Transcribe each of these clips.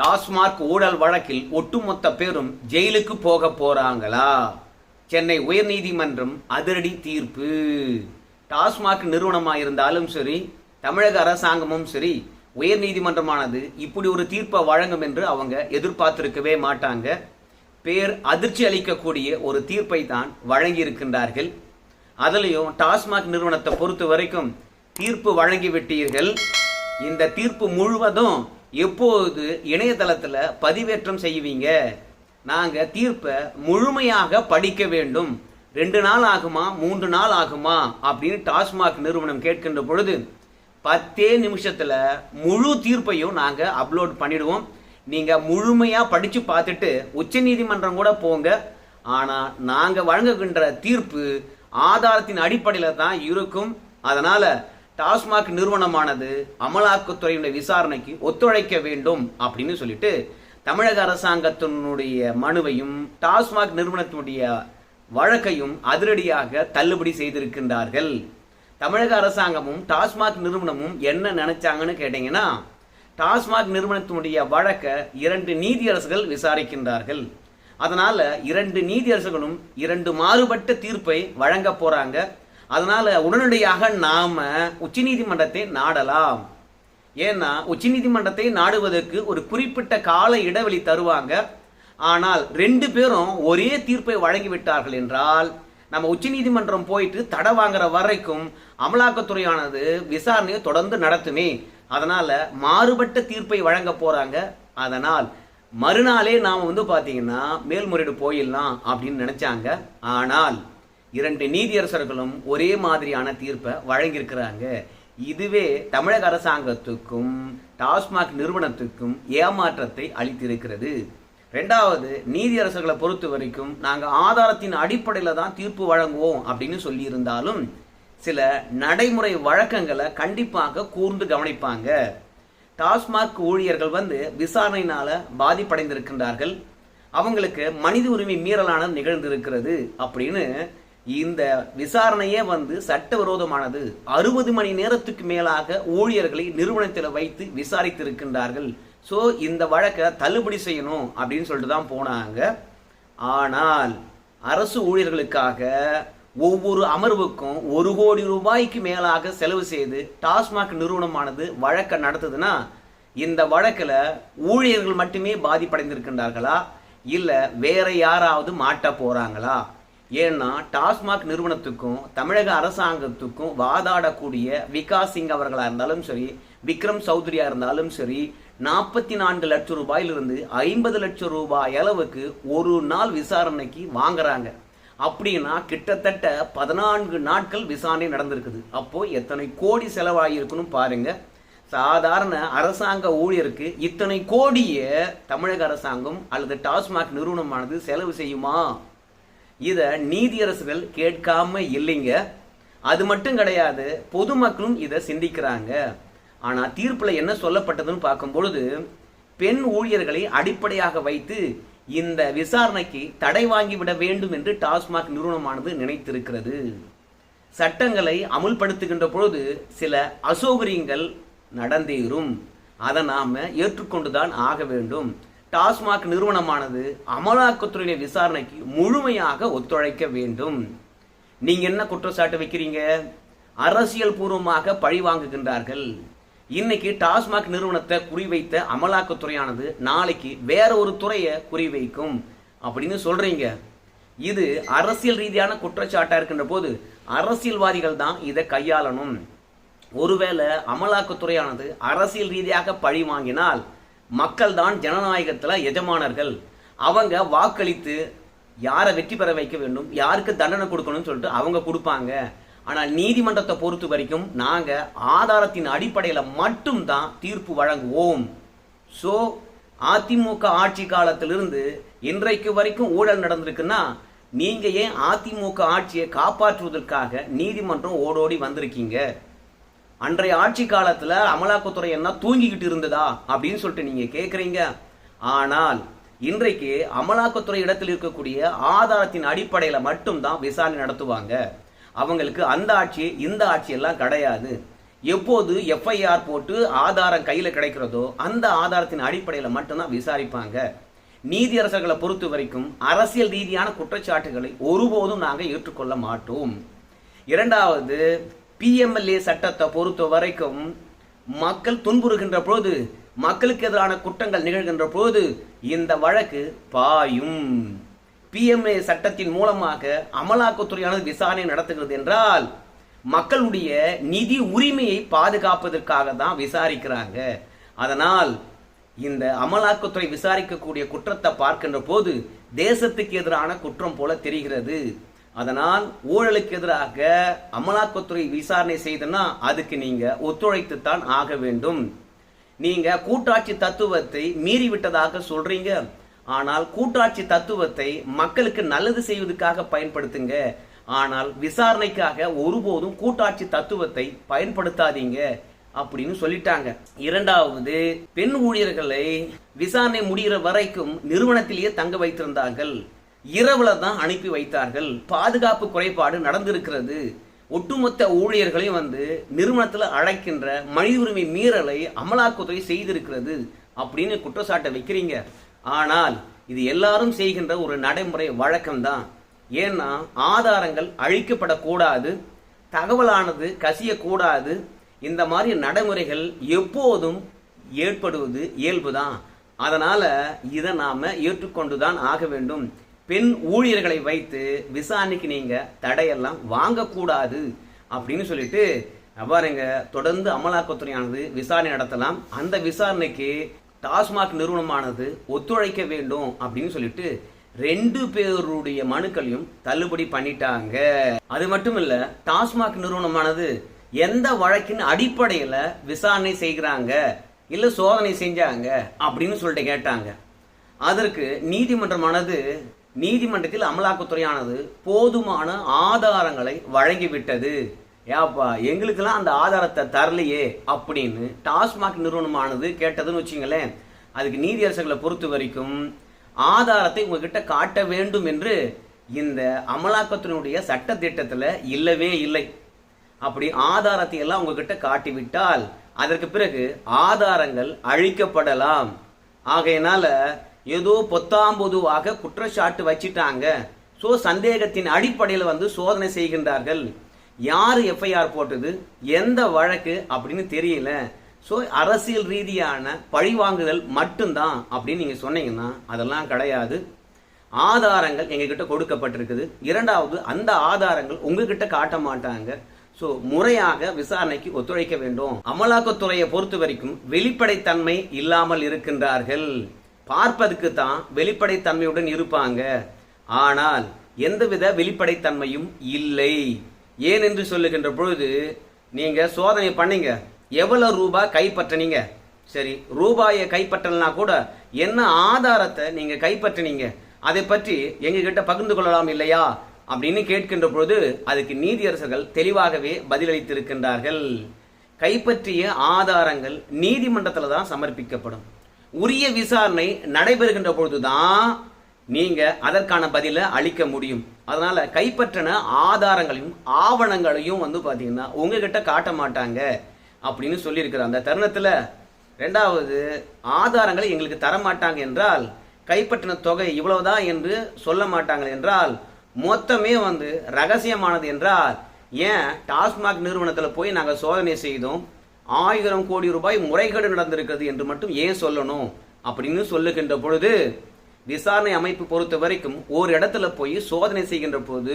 டாஸ்மாக் ஊழல் வழக்கில் ஒட்டுமொத்த பேரும் ஜெயிலுக்கு போக போறாங்களா? சென்னை உயர்நீதிமன்றம் அதிரடி தீர்ப்பு. டாஸ்மாக் நிறுவனமா இருந்தாலும் சரி தமிழக அரசாங்கமும் சரி உயர்நீதிமன்றமானது இப்படி ஒரு தீர்ப்பை வழங்கும் என்று அவங்க எதிர்பார்த்திருக்கவே மாட்டாங்க. பேர் அதிர்ச்சி அளிக்கக்கூடிய ஒரு தீர்ப்பை தான் வழங்கியிருக்கின்றார்கள். அதுலேயும் டாஸ்மாக் நிறுவனத்தை பொறுத்த வரைக்கும் தீர்ப்பு வழங்கிவிட்டீர்கள். இந்த தீர்ப்பு முழுவதும் எப்போது இணையதளத்தில் பதிவேற்றம் செய்வீங்க? நாங்கள் தீர்ப்பை முழுமையாக படிக்க வேண்டும். ரெண்டு நாள் ஆகுமா? மூன்று நாள் ஆகுமா? அப்படின்னு டாஸ்மாக் நிறுவனம் கேட்கின்ற பொழுது பத்தே நிமிஷத்தில் முழு தீர்ப்பையும் நாங்கள் அப்லோட் பண்ணிடுவோம். நீங்கள் முழுமையாக படித்து பார்த்துட்டு உச்ச நீதிமன்றம் கூட போங்க. ஆனால் நாங்கள் வழங்குகின்ற தீர்ப்பு ஆதாரத்தின் அடிப்படையில் தான் இருக்கும். அதனால் டாஸ்மாக் நிறுவனமானது அமலாக்கத்துறையினுடைய விசாரணைக்கு ஒத்துழைக்க வேண்டும் அப்படின்னு சொல்லிட்டு தமிழக அரசாங்கத்தினுடைய மனுவையும் டாஸ்மாக் நிறுவனத்தினுடைய வழக்கையும் அதிரடியாக தள்ளுபடி செய்திருக்கின்றார்கள். தமிழக அரசாங்கமும் டாஸ்மாக் நிறுவனமும் என்ன நினைச்சாங்கன்னு கேட்டீங்கன்னா டாஸ்மாக் நிறுவனத்தினுடைய வழக்கை இரண்டு நீதியரசுகள் விசாரிக்கின்றார்கள். அதனால இரண்டு நீதியரசுகளும் இரண்டு மாறுபட்ட தீர்ப்பை வழங்க போறாங்க. அதனால உடனடியாக நாம உச்சநீதிமன்றத்தை நாடலாம். ஏன்னா உச்சநீதிமன்றத்தை நாடுவதற்கு ஒரு குறிப்பிட்ட கால இடைவெளி தருவாங்க. ஆனால் ரெண்டு பேரும் ஒரே தீர்ப்பை வழங்கிவிட்டார்கள் என்றால் நம்ம உச்சநீதிமன்றம் போயிட்டு தடை வாங்குற வரைக்கும் அமலாக்கத்துறையானது விசாரணையை தொடர்ந்து நடத்துமே. அதனால மாறுபட்ட தீர்ப்பை வழங்க போறாங்க. அதனால் மறுநாளே நாம் வந்து பார்த்தீங்கன்னா மேல்முறையீடு போயிடலாம் அப்படின்னு நினைச்சாங்க. ஆனால் இரண்டு நீதியரசர்களும் ஒரே மாதிரியான தீர்ப்பை வழங்கியிருக்கிறாங்க. இதுவே தமிழக அரசாங்கத்துக்கும் டாஸ்மாக் நிறுவனத்துக்கும் ஏமாற்றத்தை அளித்திருக்கிறது. ரெண்டாவது நீதியரசர்களை பொறுத்த வரைக்கும் நாங்கள் ஆதாரத்தின் அடிப்படையில் தான் தீர்ப்பு வழங்குவோம் அப்படின்னு சொல்லியிருந்தாலும் சில நடைமுறை வழக்கங்களை கண்டிப்பாக கூர்ந்து கவனிப்பாங்க. டாஸ்மாக் ஊழியர்கள் வந்து விசாரணையினால பாதிப்படைந்திருக்கின்றார்கள். அவங்களுக்கு மனித உரிமை மீறலான நிகழ்ந்திருக்கிறது அப்படின்னு இந்த விசாரணையே வந்து சட்டவிரோதமானது. அறுபது மணி நேரத்துக்கு மேலாக ஊழியர்களை நிறுவனத்தில் வைத்து விசாரித்திருக்கின்றார்கள். ஸோ இந்த வழக்கை தள்ளுபடி செய்யணும் அப்படின்னு சொல்லிட்டு தான் போனாங்க. ஆனால் அரசு ஊழியர்களுக்காக ஒவ்வொரு அமர்வுக்கும் ஒரு கோடி ரூபாய்க்கு மேலாக செலவு செய்து டாஸ்மாக் நிறுவனமானது வழக்கை நடத்துதுன்னா இந்த வழக்கில் ஊழியர்கள் மட்டுமே பாதிப்படைந்திருக்கின்றார்களா? இல்லை வேற யாராவது மாட்ட போகிறாங்களா ஏன்னா டாஸ்மாக் நிறுவனத்துக்கும் தமிழக அரசாங்கத்துக்கும் வாதாடக்கூடிய விகாஸ் சிங் அவர்களா இருந்தாலும் சரி விக்ரம் சௌத்ரியா இருந்தாலும் சரி நாற்பத்தி நான்கு லட்சம் ரூபாயிலிருந்து ஐம்பது லட்சம் ரூபாய் அளவுக்கு ஒரு நாள் விசாரணைக்கு வாங்குறாங்க. அப்படின்னா கிட்டத்தட்ட பதினான்கு நாட்கள் விசாரணை நடந்திருக்குது. அப்போ எத்தனை கோடி செலவாகியிருக்குன்னு பாருங்க. சாதாரண அரசாங்க ஊழியருக்கு இத்தனை கோடிய தமிழக அரசாங்கம் அல்லது டாஸ்மாக் நிறுவனமானது செலவு செய்யுமா? இதை நீதியரசுகள் கேட்காம இல்லைங்க. அது மட்டும் கிடையாது பொதுமக்களும் இதை சிந்திக்கிறாங்க. ஆனா தீர்ப்புல என்ன சொல்லப்பட்டதுன்னு பார்க்கும் பொழுது பெண் ஊழியர்களை அடிப்படையாக வைத்து இந்த விசாரணைக்கு தடை வாங்கிவிட வேண்டும் என்று டாஸ்மாக் நிறுவனமானது நினைத்திருக்கிறது. சட்டங்களை அமுல்படுத்துகின்ற பொழுது சில அசௌகரியங்கள் நடந்தேறும். அதை நாம ஏற்றுக்கொண்டுதான் ஆக வேண்டும். டாஸ்மாக் நிறுவனமானது அமலாக்கத்துறையின விசாரணைக்கு முழுமையாக ஒத்துழைக்க வேண்டும். நீங்க என்ன குற்றச்சாட்டு வைக்கிறீங்க? அரசியல் பூர்வமாக பழி வாங்குகின்றார்கள். இன்னைக்கு டாஸ்மாக் நிறுவனத்தை குறிவைத்த அமலாக்கத்துறையானது நாளைக்கு வேற ஒரு துறையை குறிவைக்கும். அப்படின்னு சொல்றீங்க. இது அரசியல் ரீதியான குற்றச்சாட்டா இருக்கின்ற போது அரசியல்வாதிகள் தான் இதை கையாளணும். ஒருவேளை அமலாக்கத்துறையானது அரசியல் ரீதியாக பழி வாங்கினால் மக்கள் தான் ஜனநாயகத்தில் எஜமானர்கள். அவங்க வாக்களித்து யாரை வெற்றி பெற வைக்க வேண்டும் யாருக்கு தண்டனை கொடுக்கணும்னு சொல்லிட்டு அவங்க கொடுப்பாங்க. ஆனால் நீதிமன்றத்தை பொறுத்த வரைக்கும் நாங்கள் ஆதாரத்தின் அடிப்படையில் மட்டும்தான் தீர்ப்பு வழங்குவோம். ஸோ அதிமுக ஆட்சி காலத்திலிருந்து இன்றைக்கு வரைக்கும் ஊழல் நடந்திருக்குன்னா நீங்கள் ஏன் அதிமுக ஆட்சியை காப்பாற்றுவதற்காக நீதிமன்றம் ஓடோடி வந்திருக்கீங்க? அன்றைய ஆட்சி காலத்துல அமலாக்கத்துறை என்ன தூங்கிக்கிட்டு இருந்ததா அப்படின்னு சொல்லிட்டு நீங்க கேக்குறீங்க. ஆனால் இன்றைக்கு அமலாக்கத்துறை இடத்தில் இருக்கக்கூடிய ஆதாரத்தின் அடிப்படையில மட்டும்தான் விசாரணை நடத்துவாங்க. அவங்களுக்கு அந்த ஆட்சி இந்த ஆட்சி எல்லாம் கிடையாது. எப்போது எஃப்ஐஆர் போட்டு ஆதாரம் கையில் கிடைக்கிறதோ அந்த ஆதாரத்தின் அடிப்படையில் மட்டும்தான் விசாரிப்பாங்க. நீதியரசர்களை பொறுத்த வரைக்கும் அரசியல் ரீதியான குற்றச்சாட்டுகளை ஒருபோதும் நாங்கள் ஏற்றுக்கொள்ள மாட்டோம். இரண்டாவது பிஎம்எல்ஏ சட்டத்தை பொறுத்த வரைக்கும் மக்கள் துன்புறுகின்ற போது மக்களுக்கு எதிரான குற்றங்கள் நிகழ்கின்ற போது இந்த வழக்கு பாயும். பிஎம்ஏ சட்டத்தின் மூலமாக அமலாக்கத்துறையானது விசாரணை நடத்துகிறது என்றால் மக்களுடைய நிதி உரிமையை பாதுகாப்பதற்காக தான் விசாரிக்கிறாங்க. அதனால் இந்த அமலாக்கத்துறை விசாரிக்கக்கூடிய குற்றத்தை பார்க்கின்ற போது தேசத்துக்கு எதிரான குற்றம் போல தெரிகிறது. அதனால் ஊழலுக்கு எதிராக அமலாக்கத்துறை விசாரணை செய்தனா அதுக்கு நீங்க ஒத்துழைத்து தான் ஆக வேண்டும். நீங்க கூட்டாட்சி தத்துவத்தை மீறிவிட்டதாக சொல்றீங்க. ஆனால் கூட்டாட்சி தத்துவத்தை மக்களுக்கு நல்லது செய்வதற்காக பயன்படுத்துங்க. ஆனால் விசாரணைக்காக ஒருபோதும் கூட்டாட்சி தத்துவத்தை பயன்படுத்தாதீங்க அப்படின்னு சொல்லிட்டாங்க. இரண்டாவது பெண் ஊழியர்களை விசாரணை முடிகிற வரைக்கும் நிறுவனத்திலேயே தங்க வைத்திருந்தார்கள். இரவுல தான் அனுப்பி வைத்தார்கள். பாதுகாப்பு குறைபாடு நடந்திருக்கிறது. ஒட்டுமொத்த ஊழியர்களையும் வந்து நிறுவனத்தில் அழைக்கின்ற மனித உரிமை மீறலை அமலாக்கத்துறை செய்திருக்கிறது அப்படின்னு குற்றச்சாட்டை வைக்கிறீங்க. ஆனால் இது எல்லாரும் செய்கின்ற ஒரு நடைமுறை வழக்கம்தான். ஏன்னா ஆதாரங்கள் அழிக்கப்படக்கூடாது தகவலானது கசியக்கூடாது. இந்த மாதிரி நடைமுறைகள் எப்போதும் ஏற்படுவது இயல்புதான். அதனால் இதை நாம ஏற்றுக்கொண்டுதான் ஆக வேண்டும். பெண் ஊழியர்களை வைத்து விசாரணைக்கு நீங்க தடையெல்லாம் வாங்கக்கூடாது அப்படின்னு சொல்லிட்டு பாருங்க தொடர்ந்து அமலாக்கத்துறையானது விசாரணை நடத்தலாம். அந்த விசாரணைக்கு டாஸ்மாக் நிறுவனமானது ஒத்துழைக்க வேண்டும் அப்படின்னு சொல்லிட்டு ரெண்டு பேருடைய மனுக்களையும் தள்ளுபடி பண்ணிட்டாங்க. அது மட்டும் இல்ல டாஸ்மாக் நிறுவனமானது எந்த வழக்கின் அடிப்படையில விசாரணை செய்கிறாங்க இல்ல சோதனை செஞ்சாங்க அப்படின்னு சொல்லிட்டு கேட்டாங்க. அதற்கு நீதிமன்றமானது நீதிமன்றத்தில் அமலாக்கத்துறையானது போதுமான ஆதாரங்களை வழங்கிவிட்டது. ஏப்பா எங்களுக்கெல்லாம் அந்த ஆதாரத்தை தரலையே அப்படின்னு டாஸ்மாக் நிறுவனமானது கேட்டதுன்னு வச்சுங்களேன். அதுக்கு நீதியரசர்களை பொறுத்த வரைக்கும் ஆதாரத்தை உங்ககிட்ட காட்ட வேண்டும் என்று இந்த அமலாக்கத்தினுடைய சட்ட திட்டத்தில் இல்லவே இல்லை. அப்படி ஆதாரத்தை எல்லாம் உங்ககிட்ட காட்டிவிட்டால் அதற்கு பிறகு ஆதாரங்கள் அழிக்கப்படலாம். ஆகையினால ஏதோ பொத்தாம்பொதுவாக குற்றச்சாட்டு வச்சிட்டாங்க. ஸோ சந்தேகத்தின் அடிப்படையில் வந்து சோதனை செய்கின்றார்கள். யார் எஃப்ஐஆர் போட்டது? எந்த வழக்கு? அப்படின்னு தெரியல. ஸோ அரசியல் ரீதியான பழிவாங்குதல் மட்டும்தான் அப்படின்னு நீங்கள் சொன்னீங்கன்னா அதெல்லாம் கிடையாது. ஆதாரங்கள் எங்ககிட்ட கொடுக்கப்பட்டிருக்குது. இரண்டாவது அந்த ஆதாரங்கள் உங்ககிட்ட காட்ட மாட்டாங்க. ஸோ முறையாக விசாரணைக்கு ஒத்துழைக்க வேண்டும். அமலாக்கத்துறையை பொறுத்த வரைக்கும் வெளிப்படைத்தன்மை இல்லாமல் இருக்கின்றார்கள். பார்ப்பதுக்கு தான் வெளிப்படைத்தன்மையுடன் இருப்பாங்க. ஆனால் எந்தவித வெளிப்படைத்தன்மையும் இல்லை. ஏன் என்று சொல்லுகின்ற பொழுது நீங்க சோதனை பண்ணீங்க. எவ்வளவு ரூபாய் கைப்பற்றினீங்க? சரி ரூபாயை கைப்பற்றலனா கூட என்ன ஆதாரத்தை நீங்க கைப்பற்றினீங்க? அதை பற்றி எங்ககிட்ட பகிர்ந்து கொள்ளலாம் இல்லையா? அப்படின்னு கேட்கின்ற பொழுது அதுக்கு நீதியரசர்கள் தெளிவாகவே பதிலளித்திருக்கின்றார்கள். கைப்பற்றிய ஆதாரங்கள் நீதிமன்றத்தில் தான் சமர்ப்பிக்கப்படும். உரிய விசாரணை நடைபெறுகின்ற பொழுதுதான் நீங்க அதற்கான பதிலை அளிக்க முடியும். அதனால கைப்பற்றின ஆதாரங்களையும் ஆவணங்களையும் வந்து பாத்தீங்கன்னா உங்ககிட்ட காட்ட மாட்டாங்க அப்படின்னு சொல்லியிருக்கிற அந்த தருணத்துல ரெண்டாவது ஆதாரங்களை எங்களுக்கு தர மாட்டாங்க என்றால் கைப்பற்றின தொகை இவ்வளவுதான் என்று சொல்ல மாட்டாங்க என்றால் மொத்தமே வந்து ரகசியமானது என்றால் ஏன் டாஸ்மாக் நிறுவனத்தில் போய் நாங்கள் சோதனை செய்தோம்? ஆயிரம் கோடி ரூபாய் முறைகேடு நடந்திருக்கிறது என்று மட்டும் ஏன் சொல்லணும்? அப்படின்னு சொல்லுகின்ற பொழுது விசாரணை அமைப்பு பொறுத்த வரைக்கும் ஒரு இடத்துல போய் சோதனை செய்கின்ற போது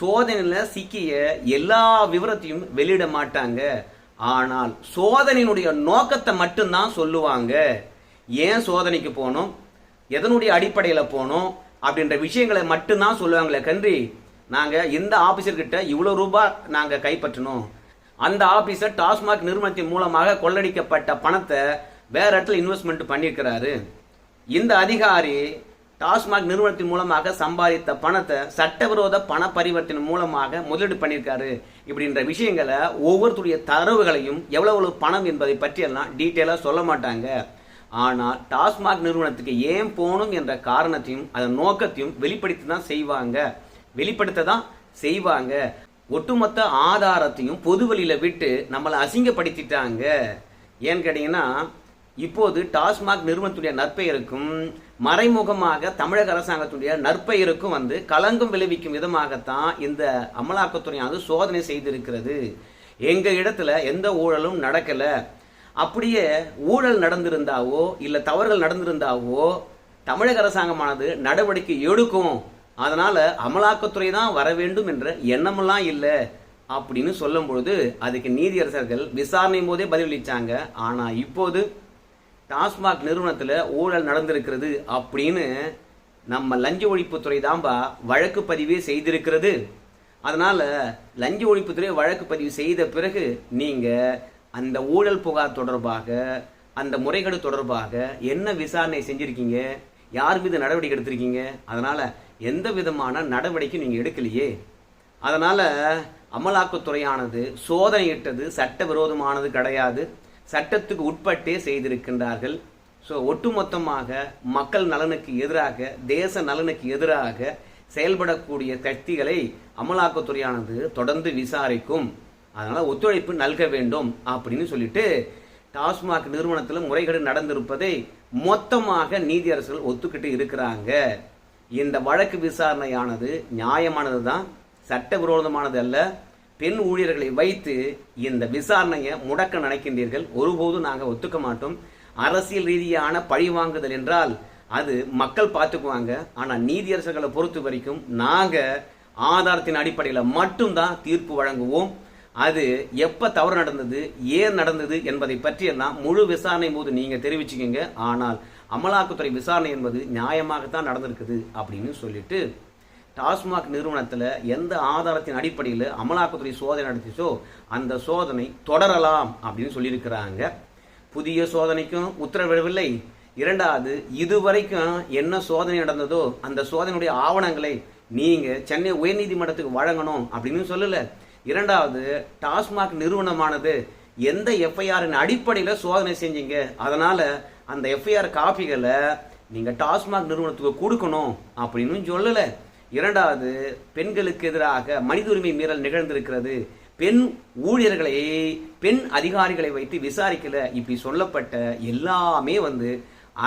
சோதனையில் சிக்கிய எல்லா விவரத்தையும் வெளியிட மாட்டாங்க. ஆனால் சோதனையினுடைய நோக்கத்தை மட்டும்தான் சொல்லுவாங்க. ஏன் சோதனைக்கு போகணும் எதனுடைய அடிப்படையில் போகணும் அப்படின்ற விஷயங்களை மட்டும்தான் சொல்லுவாங்களே கன்றி நாங்கள் இந்த ஆஃபீஸர்கிட்ட இவ்வளோ ரூபாய் நாங்கள் கைப்பற்றணும். அந்த ஆபீசர் டாஸ்மாக் நிறுவனத்தின் மூலமாக கொள்ளடிக்கப்பட்ட பணத்தை வேற இடத்துல இன்வெஸ்ட்மெண்ட் பண்ணியிருக்கிறாரு. இந்த அதிகாரி டாஸ்மாக் நிறுவனத்தின் மூலமாக சம்பாதித்த பணத்தை சட்டவிரோத பண பரிவர்த்தனை மூலமாக முதலீடு பண்ணியிருக்காரு. இப்படின்ற விஷயங்களை ஒவ்வொருத்தருடைய தரவுகளையும் எவ்வளவு பணம் என்பதை பற்றியெல்லாம் டீட்டெயிலாக சொல்ல மாட்டாங்க. ஆனால் டாஸ்மாக் நிறுவனத்துக்கு ஏன் போகணும் என்ற காரணத்தையும் அதன் நோக்கத்தையும் வெளிப்படுத்தி தான் செய்வாங்க. வெளிப்படுத்த தான் செய்வாங்க. ஒட்டுமொத்த ஆதாரத்தையும் பொதுவெளியில் விட்டு நம்மளை அசிங்கப்படுத்திட்டாங்க. ஏன்னு கேட்டீங்கன்னா இப்போது டாஸ்மாக் நிறுவனத்துடைய நற்பெயருக்கும் மறைமுகமாக தமிழக அரசாங்கத்துடைய நற்பெயருக்கும் வந்து கலங்கம் விளைவிக்கும் விதமாகத்தான் இந்த அமலாக்கத்துறையானது சோதனை செய்திருக்கிறது. எங்கள் இடத்துல எந்த ஊழலும் நடக்கலை. அப்படியே ஊழல் நடந்திருந்தாவோ இல்லை தவறுகள் நடந்திருந்தாவோ தமிழக அரசாங்கமானது நடவடிக்கை எடுக்கும். அதனால் அமலாக்கத்துறை தான் வர வேண்டும் என்ற எண்ணமெல்லாம் இல்லை அப்படின்னு சொல்லும் பொழுது அதுக்கு நீதியரசர்கள் விசாரணை போதே பதிலளித்தாங்க ஆனால் இப்போது டாஸ்மாக் நிறுவனத்தில் ஊழல் நடந்திருக்கிறது அப்படின்னு நம்ம லஞ்ச ஒழிப்புத்துறை தான்பா வழக்கு பதிவே செய்திருக்கிறது. அதனால் லஞ்ச ஒழிப்புத்துறை வழக்கு பதிவு செய்த பிறகு நீங்கள் அந்த ஊழல் புகார் தொடர்பாக அந்த முறைகேடு தொடர்பாக என்ன விசாரணை செஞ்சுருக்கீங்க? யார் மீது நடவடிக்கை எடுத்திருக்கீங்க? அதனால் எந்த விதமான நடவடிக்கையும் நீங்கள் எடுக்கலையே. அதனால் அமலாக்கத்துறையானது சோதனையிட்டது சட்டவிரோதமானது கிடையாது. சட்டத்துக்கு உட்பட்டே செய்திருக்கின்றார்கள். ஸோ ஒட்டுமொத்தமாக மக்கள் நலனுக்கு எதிராக தேச நலனுக்கு எதிராக செயல்படக்கூடிய சக்திகளை அமலாக்கத்துறையானது தொடர்ந்து விசாரிக்கும். அதனால் ஒத்துழைப்பு நல்க வேண்டும் அப்படின்னு சொல்லிட்டு டாஸ்மாக் நிறுவனத்தில் முறைகேடு நடந்திருப்பதை மொத்தமாக நீதியரசர்கள் ஒத்துக்கிட்டு இருக்கிறாங்க. இந்த வழக்கு விசாரணையானது நியாயமானது தான் சட்டவிரோதமானது அல்ல. பெண் ஊழியர்களை வைத்து இந்த விசாரணையை முடக்க நினைக்கின்றீர்கள் ஒருபோதும் நாங்கள் ஒத்துக்க மாட்டோம். அரசியல் ரீதியான பழிவாங்குதல் என்றால் அது மக்கள் பார்த்துக்குவாங்க. ஆனால் நீதியரசர்களை பொறுத்த வரைக்கும் நாங்கள் ஆதாரத்தின் அடிப்படையில் மட்டும்தான் தீர்ப்பு வழங்குவோம். அது எப்போ தவறு நடந்தது ஏன் நடந்தது என்பதை பற்றியெல்லாம் முழு விசாரணை போது நீங்கள் தெரிவிச்சுக்கோங்க. ஆனால் அமலாக்கத்துறை விசாரணை என்பது நியாயமாகத்தான் நடந்திருக்குது அப்படின்னு சொல்லிட்டு டாஸ்மாக் நிறுவனத்தில் எந்த ஆதாரத்தின் அடிப்படையில் அமலாக்கத்துறை சோதனை நடத்திச்சோ அந்த சோதனை தொடரலாம் அப்படின்னு சொல்லியிருக்கிறாங்க. புதிய சோதனைக்கும் உத்தரவிடவில்லை. இரண்டாவது இதுவரைக்கும் என்ன சோதனை நடந்ததோ அந்த சோதனையுடைய ஆவணங்களை நீங்கள் சென்னை உயர்நீதிமன்றத்துக்கு வழங்கணும் அப்படின்னு சொல்லலை. இரண்டாவது டாஸ்மாக் நிறுவனமானது எந்த எஃப்ஐஆரின் அடிப்படையில் சோதனை செஞ்சீங்க? அதனால் அந்த எஃப்ஐஆர் காப்பிகளை நீங்கள் டாஸ்மாக் நிறுவனத்துக்கு கொடுக்கணும் அப்படின்னு சொல்லலை. இரண்டாவது பெண்களுக்கு எதிராக மனித உரிமை மீறல் நிகழ்ந்திருக்கிறது. பெண் ஊழியர்களை பெண் அதிகாரிகளை வைத்து விசாரிக்கல. இப்படி சொல்லப்பட்ட எல்லாமே வந்து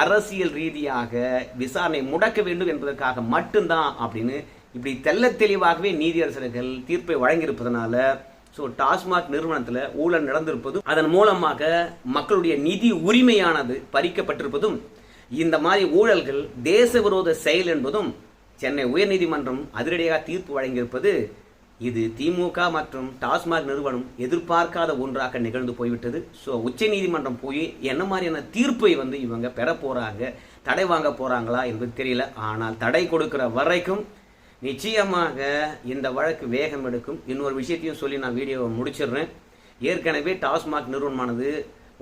அரசியல் ரீதியாக விசாரணை முடக்க வேண்டும் என்பதற்காக மட்டும்தான் அப்படின்னு இப்படி தெள்ள தெளிவாகவே நீதியரசர்கள் தீர்ப்பை வழங்கியிருப்பதனால ஸோ டாஸ்மாக் நிறுவனத்தில் ஊழல் நடந்திருப்பதும் அதன் மூலமாக மக்களுடைய நிதி உரிமையானது பறிக்கப்பட்டிருப்பதும் இந்த மாதிரி ஊழல்கள் தேச விரோத செயல் என்பதும் சென்னை உயர்நீதிமன்றம் அதிரடியாக தீர்ப்பு வழங்கியிருப்பது இது திமுக மற்றும் டாஸ்மாக் நிறுவனம் எதிர்பார்க்காத ஒன்றாக நிகழ்ந்து போய்விட்டது. ஸோ உச்ச நீதிமன்றம் போய் என்ன மாதிரியான தீர்ப்பை வந்து இவங்க பெற போகிறாங்க தடை வாங்க போறாங்களா என்பது தெரியல. ஆனால் தடை கொடுக்கிற வரைக்கும் நிச்சயமாக இந்த வழக்கு வேகம் எடுக்கும். இன்னொரு விஷயத்தையும் சொல்லி நான் வீடியோவை முடிச்சிடுறேன். ஏற்கனவே டாஸ்மாக் நிறுவனமானது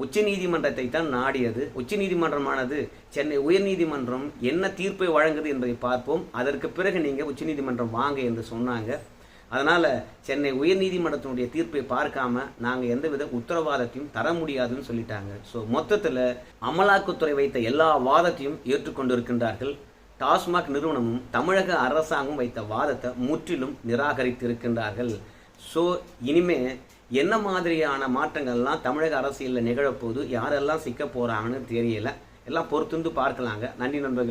உச்சநீதிமன்றத்தை தான் நாடியது. உச்சநீதிமன்றமானது சென்னை உயர்நீதிமன்றம் என்ன தீர்ப்பை வழங்குது என்பதை பார்ப்போம். அதற்கு பிறகு நீங்கள் உச்சநீதிமன்றம் வாங்க என்று சொன்னாங்க. அதனால் சென்னை உயர்நீதிமன்றத்தினுடைய தீர்ப்பை பார்க்காம நாங்கள் எந்தவித உத்தரவாதத்தையும் தர முடியாதுன்னு சொல்லிட்டாங்க. ஸோ மொத்தத்தில் அமலாக்கத்துறை வைத்த எல்லா வாதத்தையும் ஏற்றுக்கொண்டிருக்கின்றார்கள். டாஸ்மாக் நிறுவனமும் தமிழக அரசாங்கம் வைத்த வாதத்தை முற்றிலும் நிராகரித்திருக்கின்றார்கள். ஸோ இனிமே என்ன மாதிரியான மாற்றங்கள்லாம் தமிழக அரசியலில் நிகழப்போது யாரெல்லாம் சிக்க போறாங்கன்னு தெரியல. எல்லாம் பொறுத்துந்து பார்க்கலாங்க. நன்றி நண்பர்கள்.